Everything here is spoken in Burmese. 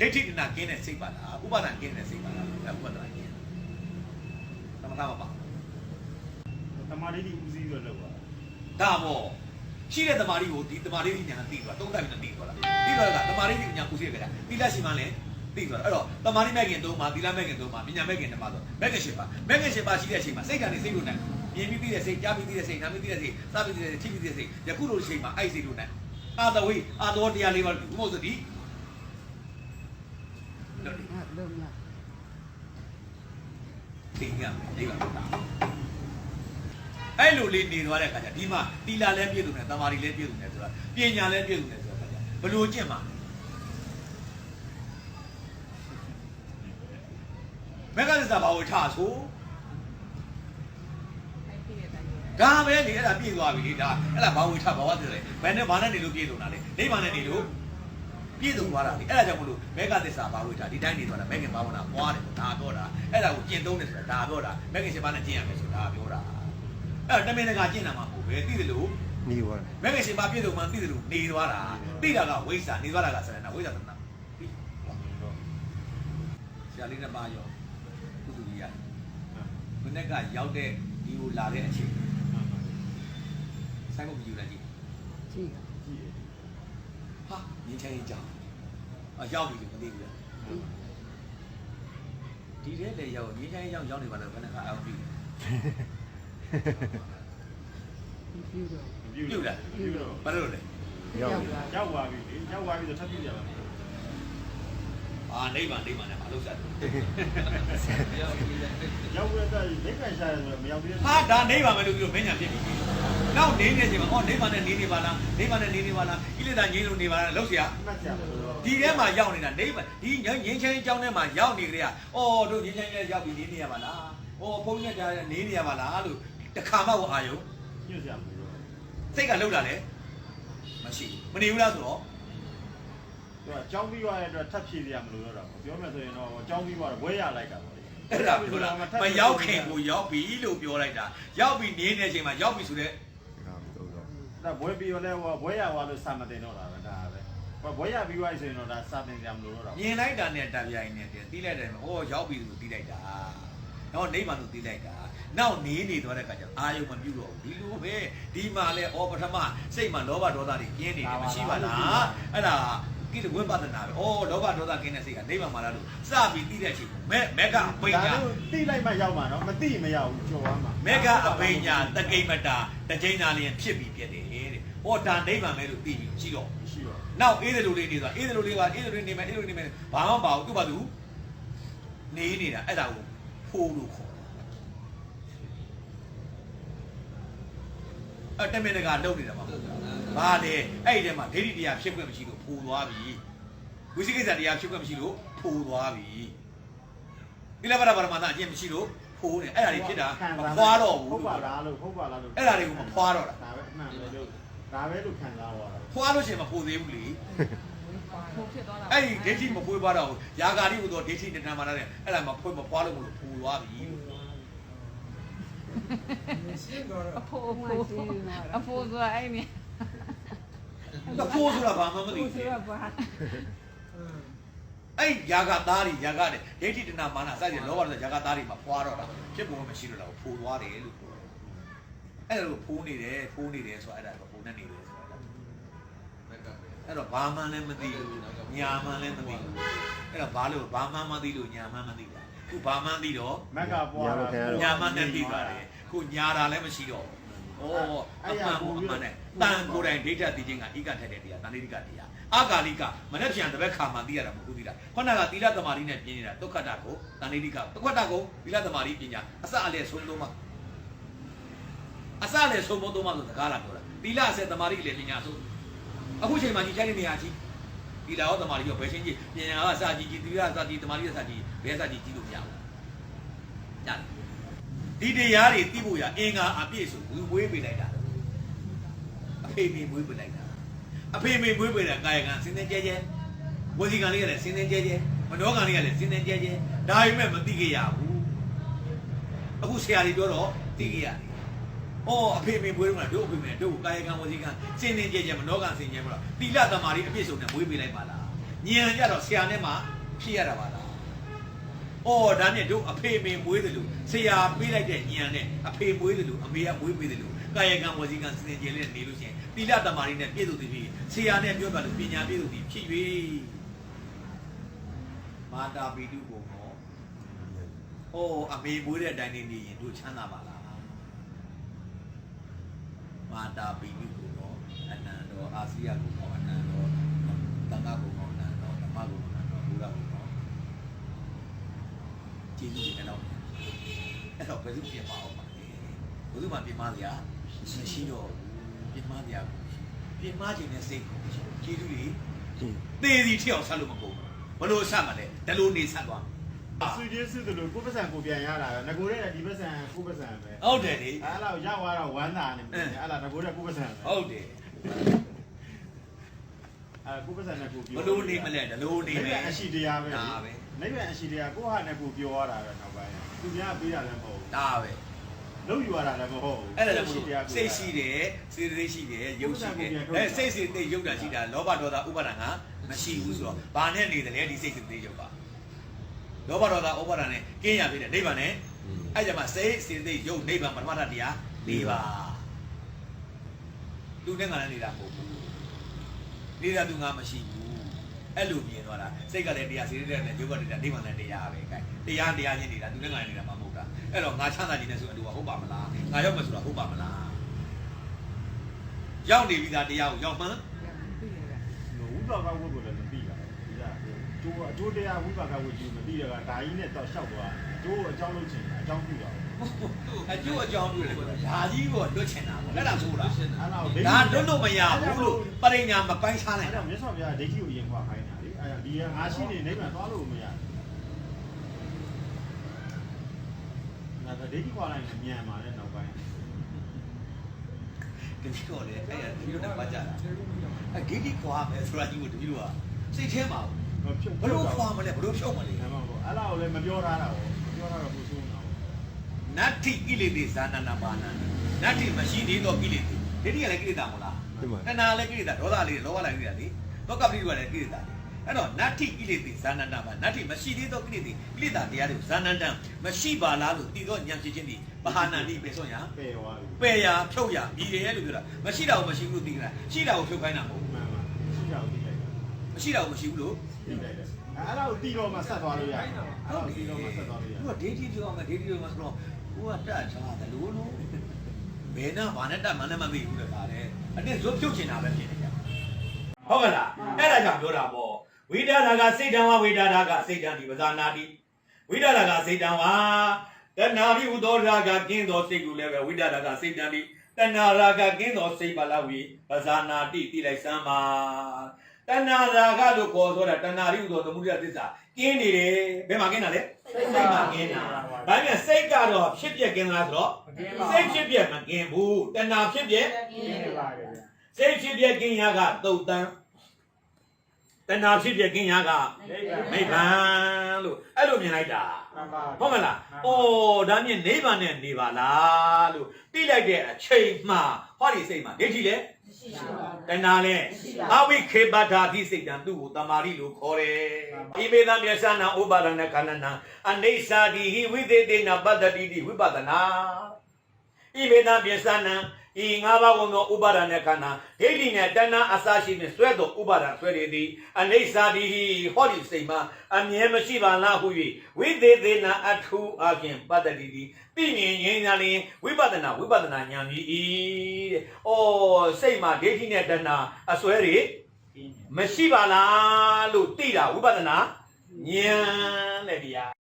ဒိဋ္ဌိတဏကင်းတဲ့စိတ်ပါလားဥပါဒံကင်းတဲ့စိတ်ပါလားအဲ့ဥပဒနာကင်းသမထမပါတမာရီဒီဦးစီးပြီးတော့လောက်ပါဒါပေါ့ရှိတဲ့တမာရီကိုဒီတမာရီညာသိသွားတုံးတက်ပြီးသိသွားတာသိသွားတာကတမာရီညာဦးစီးရကြတာသီလရှိမှလည်းသိသွားတာအဲ့တော့တမာရီမဲ့ခင်သုံးပါသီလမဲ့ခင်သုံးပါပညာမဲ့ခင်ဓမ္မဆိုမဲ့ခင်ရှင်ပါမဲ့ခင်ရှင်ပါရှိတဲ့အချိန်မှာစိတ်ကနေစိတ်လို့နိုင်မြင်ပြီးသိတဲ့စိတ်ကြားပြီးသိတဲ့စိတ်နားပြီးသိတဲ့စိတ်စားပြီးသိတဲ့စိတ်ထိပြီးသိတဲ့စိတ်ယခုလိုချိန်မှာအဲ့စိတ်လို့နိုင်အာတဝိအာတော်တရားလေးပါလို့ဘုမို့ဆိုဒီ လို့လုံးရသိရမယ်ဒီပါအဲ့လိုလေးနေသွားတဲ့အခါကျဒီမှာတီလာလည်းပြည့်စုံတယ်တမာရီလည်းပြည့်စုံတယ်ဆိုတာပညာလည်းပြည့်စုံတယ်ဆိုတာကဘယ်လိုကျင့်မှာမဂ္ဂသစ္စာဘာဝထဆိုအဲ့ဒီတဲ့တိုင်းဒါပဲလေအဲ့ဒါပြည့်သွားပြီလေဒါအဲ့ဒါဘာဝထဘာဝသစ္စာလေဘယ်နဲ့ဘာနဲ့နေလို့ပြည့်စုံတာလေဒိဗ္ဗာနဲ့နေလို့ ပြည့်စုံသွားတာလေအဲ့ဒါကြောင့်မလို့မဂ္ဂသစ္စာဘာဝထဒီတိုင်းနေသွားတာမဂ္ဂင်ဘာဝနာပွားတယ်ဒါပြောတာအဲ့ဒါကိုကျင့်သုံးတယ်ဆိုတာဒါပြောတာမဂ္ဂင်7ပါးနဲ့ကျင့်ရမယ်ဆိုတာပြောတာအဲ့တော့တမင်တကာကျင့်တာမှာကိုပဲသိတယ်လို့နေပါလားမဂ္ဂင်7ပါးပြည့်စုံမှသိတယ်လို့နေသွားတာသိတာကဝိဇ္ဇာနေသွားတာကစရဏဝိဇ္ဇာတဏပြီးဆရာလေးနှစ်ပါးရောကုသကြီးရမနေ့ကရောက်တဲ့ဒီကိုလာတဲ့အချိန်ဆိုင်ကုန်ကြည့်လိုက်ကြည့်ကြည့်ကြည့်ရဟာငင်းချင်ရင်ကြောင်အ ရောက်ပြီလို့မသိဘူးလေဒီထဲလေရောက်ငင်းချင်ရင်ကြောင်ရောက်နေပါလားဘယ်နှခါအောင်ပြီပြီးတော့ပြုတ်လားပြုတ်တော့ဘာလို့လဲရောက်လာရောက်သွားပြီလေရောက်သွားပြီဆိုထပ်ပြုတ်ကြပါမယ်အာနိဗ္ဗာန်နိဗ္ဗာန်နဲ့မလုပ်စားဘူးရောက်ရတဲ့လက်ခံရှာရတယ်ဆိုတော့မရောက်သေးဘူးဟာဒါနိဗ္ဗာန်ပဲလို့ပြီးတော့မင်းညာဖြစ်ပြီ နောက်နေနေချိန်မှာအော်နိဗ္ဗာန်နဲ့နေနေပါလားနိဗ္ဗာန်နဲ့နေနေပါလားဣလိတာငြိမ်းလို့နေပါလားလောက်เสีย မှတ်ကြပါလို့ ဒီထဲမှာရောက်နေတာနိဗ္ဗာန်ဒီငင်းချင်းအကြောင်းထဲမှာရောက်နေကြတဲ့အော်တို့ငင်းချင်းရဲ့ရောက်ပြီးနေနေရပါလားအော်ဘုန်းကြီးကနေနေရပါလားလို့တခါမှဟောအာယုံ ညွှန်ကြပါလို့ စိတ်ကလှုပ်တာလေမရှိဘူးမနေဘူးလားဆိုတော့ သူကကြောင်းပြီးသွားတဲ့အတွက်ထပ်ဖြည့်ပြရမလို့တော့ပြောမယ်ဆိုရင်တော့ကြောင်းပြီးသွားတော့ဝဲရလိုက်တာပေါ့လေ အဲ့ဒါပြောတာမရောက်ခင်ကိုရောက်ပြီလို့ပြောလိုက်တာရောက်ပြီနေနေချိန်မှာရောက်ပြီဆိုတဲ့ ဒါမတော့တော့ ဒါဘွဲပြီးတော့လဲဟိုဘွဲရသွားလို့စာမတင်တော့တာပဲဒါပဲဘွဲရပြီးသွားဆိုရင်တော့ဒါစာတင်ကြမလို့တော့မြင်လိုက်တာနဲ့တပြိုင်နဲ့တည်းတီးလိုက်တယ်ဟောရောက်ပြီလို့တီးလိုက်တာတော့နိဗ္ဗာန်လို့တီးလိုက်တာနောက်နေနေသွားတဲ့အခါကျအာယုံမပြုတ်တော့ဘူးဒီလိုပဲဒီမှာလဲဩပထမစိတ်မှာလောဘဒေါသတွေပြင်းနေတယ်မရှိပါလားအဲ့ဒါ ကိလေဝိပဿနာပဲဩလောဘဒေါသကင်းတဲ့စိတ်ကနိဗ္ဗာန်မှာလားလို့စပြီးတီးတဲ့အချိန်မဲ့မက်ကပိညာဒါလို့တိလိုက်မှရောက်မှာနော်မတိမရောက်ဘူးကျော်သွားမှာမေကအပိညာတကိမတာတကြိမ်သာလျင်ဖြစ်ပြီးပြတယ်တဲ့ဟောဒါနိဗ္ဗာန်ပဲလို့သိပြီးရှိတော့ရှိတော့နောက်အေးတယ်လို့လေးနေသွားအေးတယ်လို့လေးပါအေးတယ်လို့နေမယ်အေးတယ်လို့နေမယ်ဘာမှမပါဘူးသူ့ဘာသူနေနေတာအဲ့ဒါကိုဖိုးလို့ခေါ် အဲ့တမင်တကာလုံနေတာပါဘာလဲအဲ့ဒီထဲမှာဒိဋ္ဌိတရားဖြစ်ခွင့်မရှိလို့ဖိုးသွားပြီဝိသိကိစ္စတရားဖြစ်ခွင့်မရှိလို့ဖိုးသွားပြီဒီလဘရဘာရမသာအကျင့်မရှိလို့ဖိုးနေအဲ့ဒါတွေဖြစ်တာမဖွာတော့ဘူးဟုတ်ပါလားလို့ဟုတ်ပါလားလို့အဲ့ဒါတွေကိုမဖွာတော့တာဒါပဲအမှန်ပဲလို့ဒါပဲလို့ခံစားသွားတာဖွာလို့ရှိရင်မဖိုးသေးဘူးလေဘုဖြစ်သွားတာအဲ့ဒီဒိဋ္ဌိမဖွေးပါတော့ဘူးယာဂာတိဟိုတော့ဒိဋ္ဌိတဏ္ဍာမာနတဲ့အဲ့ဒါမဖွေးမဖွာလို့မလို့ဖူသွားပြီ အဖိုးအဖိုးအဖိုးဆိုအဲ့နေဒါဖိုးဆိုတာဘာမှမသိဘုဘူးဆိုတာဘာအဲ့ယာဂသားတွေယာဂတဲ့ဒိဋ္ဌိတဏ္ဍာမာနစတဲ့လောဘတဲ့ယာဂသားတွေမှာဖွာတော့တာဖြစ်ပုံမရှိတော့တာဖူသွားတယ်လို့ပြောတယ်အဲ့ဒါကိုဖိုးနေတယ်ဖိုးနေတယ်ဆိုအဲ့ဒါကဖိုးနေနေတယ်ဆိုတာအဲ့တော့ဘာမှလည်းမသိဘူးညာမှလည်းမသိဘူးအဲ့တော့ဘာလို့ဘာမှမသိလို့ညာမှမသိတာ ခုဘာမှန်းသိတော့မက်ကပွားတာညာမှန်းနဲ့သိပါတယ်ခုညာတာလည်းမရှိတော့ဘူးဩအမှန်ကိုအမှန်နဲ့တန်ကိုယ်တိုင်ဒိဋ္ဌသိခြင်းကဤကထက်တဲ့တရားတန်ဋိကတရားအကာလိကမနဲ့ပြန်တပက်ခါမှသိရတာမဟုတ်ဘူးသိတာခုနကသီလသမာဓိနဲ့ပြင်းနေတာဒုက္ခတကိုတန်ဋိကဒုက္ခတကိုသီလသမာဓိပညာအစအလယ်ဆုံးသုံးပါအစလည်းဆုံးဖို့တော့မှဆိုစကားလာပြောတာသီလအစသမာဓိလည်းပညာဆိုအခုချိန်မှာကြီးကြိုက်တဲ့နေရာကြီး ဒီလာရောတမာရီရောဘယ်ရှင်းကြီးပညာကစာကြီးကြီးသီလစာကြီးတမာရီကစာကြီးဘယ်စာကြီးကြီးလို့မရဘူးညဒီတရားတွေသိဖို့ရအင်္ဂါအပြည့်စုံဘူးဝေးပေးလိုက်တာအဖေမေမွေးပေးလိုက်တာအဖေမေမွေးပေးတာကာယကံစင်စင်ကြဲကြဲဝစီကံလေးကလည်းစင်စင်ကြဲကြဲမနောကံလေးကလည်းစင်စင်ကြဲကြဲဒါပေမဲ့မသိကြရဘူးအခုဆရာကြီးပြောတော့သိကြရတယ် အော်အဖေမေမွေးတော့တို့အဖေမေတို့ကာယကံဝစီကံစင်းစင်းကြဲကြဲမနောကံစင်းကြဲမလို့တိလသမารီအပြည့်စုံနဲ့မွေးပေးလိုက်ပါလား။ညံကြတော့ဆရာနဲ့မှဖြစ်ရတာပါလားအော်ဒါနဲ့တို့အဖေမေမွေးတယ်လို့ဆရာပေးလိုက်တဲ့ညံနဲ့အဖေမွေးတယ်လို့အမေကမွေးပေးတယ်လို့ကာယကံဝစီကံစင်ကြယ်လေးနေလို့ရှိရင်တိလတမာရီနဲ့ပြည့်စုံသည်ဖြစ်ဆရာနဲ့ပြောပြလို့ပညာပြည့်စုံသည်ဖြစ်၍မာတာပီတုဘုံဟောအော်အမေမွေးတဲ့အတိုင်းနေနေရင်တို့ချမ်းသာပါလား မာတာပီတုဘုံဟောအနန္တောအာစီယဘုံဟောအနန္တောတန်ခါဘုံဟောအနန္တောဓမ္မဘုံဟောအနန္တောဘုရားဘုံဟောကျေးဇူးတင်တော့အဲ့တော့ဘယ်သူပြင်ပါအောင်ပါလဲဘယ်သူမှပြင်မစရာမရှိတော့ဘူးပြင်မစရာပြင်မခြင်းနဲ့စိတ်ကိုကျေးဇူးတွေသေစီထည့်အောင်ဆက်လို့မကုန်ဘူးဘလို့ဆက်မလဲဒါလို့နေဆက်သွား ဆွေကျေးစုတယ်လို့ကိုယ်ပတ်စံကိုပြန်ရတာပဲငကိုတဲ့ဒီပတ်စံကိုပတ်စံပဲဟုတ်တယ်လေအဲ့လောက်ရောက်သွားတော့ဝမ်းသာနေပြီအဲ့လားငကိုတဲ့ကိုပတ်စံပဲဟုတ်တယ်အဲ့ကိုပတ်စံနဲ့ကိုပြောဘလို့နေမလဲဒါလို့နေနေမယ်အရှိတရားပဲဒါပဲနိဗ္ဗာန်အရှိတရားကိုဟာနဲ့ကိုပြောရတာပဲနောက်ပိုင်းသူများပေးတာလည်းမဟုတ်ဘူးဒါပဲလုံးယူရတာလည်းမဟုတ်ဘူးအဲ့ဒါကြောင့်မလို့စိတ်ရှိတယ်စေတသိက်ရှိတယ်ရုပ်ရှိတယ်အဲစိတ်စေတသိက်ရုပ်တာရှိတာလောဘဒေါသဥပါဒံကမရှိဘူးဆိုတော့ဘာနဲ့နေတယ်လဲဒီစိတ်စေတသိက်ရုပ်က လောဘဒေါသဥပါဒံနဲ့ကင်းရဖြစ်တဲ့နိဗ္ဗာန်နဲ့အဲ့ကြမှာစိတ်စေတသိက်ရုပ်နိဗ္ဗာန်ပထမတရား၄ပါးသူနဲ့ငါနဲ့နေတာမဟုတ်ဘူးနေတာသူငါမရှိဘူးအဲ့လိုမြင်သွားတာစိတ်ကလည်းတရားစေတသိက်နဲ့ရုပ်ကလည်းနိဗ္ဗာန်နဲ့တရားပဲခိုင်တရားတရားချင်းနေတာသူနဲ့ငါနဲ့နေတာမှမဟုတ်တာအဲ့တော့ငါချမ်းသာခြင်းနဲ့ဆိုအတူကဟုတ်ပါမလားငါရောက်မယ်ဆိုတာဟုတ်ပါမလားရောက်နေပြီသားတရားကိုရောက်မှန်းဝိပါကဝတ်ကိုလည်းမသိတာဒီက ကျိုးအကျိုးတရားဝိပါကဝတ်ကြီးမသိတော့ဒါကြီးနဲ့တော့လျှောက်သွားကျိုးအကြောင်းလုပ်ချင်အကြောင်းပြုတာအကျိုးအကြောင်းတွေလည်းဒါကြီးကိုလွတ်ချင်တာပေါ့အဲ့ဒါဆိုတာအဲ့တော့ဒါလွတ်လို့မရဘူးလို့ပရိညာမပိုင်းခြားနိုင်အဲ့တာတော့မြတ်စွာဘုရားဒိဋ္ဌိကိုရင်ခွာခိုင်းတာလေအဲ့ဒီငါရှိနေနိဗ္ဗာန်သွားလို့မရဘူးဒါဒိဋ္ဌိခွာလိုက်ရင်မြန်ပါလေနောက်ပိုင်းတတိတော့လေအဲ့ဒါတတိတော့နဲ့ပတ်ကြတာအဂိတိခွာမယ်ဆိုတာကြီးကိုတတိတော့ကစိတ်ထဲမှာဘ လို့ခွာမလဲဘလို့ဖြုတ်မလဲအဲ့မှာပေါ့အဲ့လောက်လည်းမပြောထားတာပေါ့မပြောထားတော့ကိုစိုးနေတာပေါ့နတ္ထိကိလေသေဇာနနာပါဏာနတ္ထိမရှိသေးသောကိလေသေဒိဋ္ဌိကလည်းကိလေသာမဟုတ်လားတဏှာလည်းကိလေသာဒေါသလည်းလောဘလည်းကိလေသာလေသောကပရိဝါလည်းကိလေသာလေအဲ့တော့နတ္ထိကိလေသေဇာနနာပါနတ္ထိမရှိသေးသောကိလေသေကိလေသာတရားတွေကိုဇာနန္တံမရှိပါလားလို့တည်သောဉာဏ်ဖြစ်ခြင်းဒီဘာဟာနန္တိပဲဆိုရပယ်သွားပြီပယ်ရာဖြုတ်ရာမြည်တယ်လို့ပြောတာမရှိတာကိုမရှိဘူးလို့သိကြတာရှိတာကိုဖြုတ်ခိုင်းတာမဟုတ်ဘူးမှန်ပါရှိတာကိုသိလိုက်တာမရှိတာကိုမရှိဘူးလို့ သိလိုက်တယ်အဲ့လောက်တီတော့မှဆက်သွားလို့ရတယ်အဲ့လောက်တီတော့မှဆက်သွားလို့ရတယ်သူကဒေးတီပြောအောင်ဒေးတီပြောမှဆိုတော့ကိုကတတ်ချာတယ်လို့လို့ဘယ်နာဘာနဲ့တတ်မှန်းနဲ့မသိဘူးလေဒါလေအတင်းဇွတ်ဖြုတ်ချင်တာပဲဖြစ်နေကြဟုတ်ကဲ့လားအဲ့ဒါကြောင့်ပြောတာပေါ့ဝိဒရာကစိတ်တံဝဝိဒရာကစိတ်တံဒီပဇာနာတိဝိဒရာကစိတ်တံဝတဏှာရိဥသောရာကကင်းသောစိတ်ကိုလည်းပဲဝိဒရာကစိတ်တံဒီတဏှာရာကကင်းသောစိတ်ပါလာဝီပဇာနာတိတိလိုက်စမ်းပါ တဏှာရာကလို့ခေါ်ဆိုတာတဏှာရိဥသောသမုဒယသစ္စာကင်းနေတယ်ဘယ်မှာကင်းတာလဲစိတ်မှာကင်းတာဘာပြန်စိတ်ကတော့ဖြစ်ပြက်ကင်းလားဆိုတော့စိတ်ဖြစ်ပြက်မကင်းဘူးတဏှာဖြစ်ပြက်စိတ်ဖြစ်ပြက်ကင်းရာကသုတ်တန်တဏှာဖြစ်ပြက်ကင်းရာကနိဗ္ဗာန်လို့အဲ့လိုမြင်လိုက်တာဟုတ်မလား။အိုးဒါမြင်နိဗ္ဗာန်နဲ့နေပါလားလို့သိလိုက်တဲ့အချိန်မှဟောဒီစိတ်မှာဒိဋ္ဌိလေ တဏှာလေအဝိခေပတာတိစိတ်တံသူ့ကိုတမာရိလို့ခေါ်တယ်။ဣမေသမျက်စနာဥပါဒနာခန္ဓနာအနေစာတိဟိဝိသေတေနပတ္တတိတိဝိပဒနာဣမေသမျက်စနာ ဤငါးပါးဝန်သောဥပါဒณะခန္ဓာဒိဋ္ဌိနဲ့တဏှာအစာရှိနှင့်ဆွဲသောဥပါဒဆွဲရည်သည်အနေစာတိဟိဟောဒီစိတ်မှာအမြဲမရှိပါလားဟု၍ဝိသေသေနာအထုအခင်ပတ္တတိတိသိမြင်ငြိမ်းသာလျင်ဝိပဿနာဝိပဿနာဉာဏ်ကြီးဤတဲ့။အော်စိတ်မှာဒိဋ္ဌိနဲ့တဏှာအစွဲတွေမရှိပါလားလို့သိတာဝိပဿနာဉာဏ်တဲ့တရား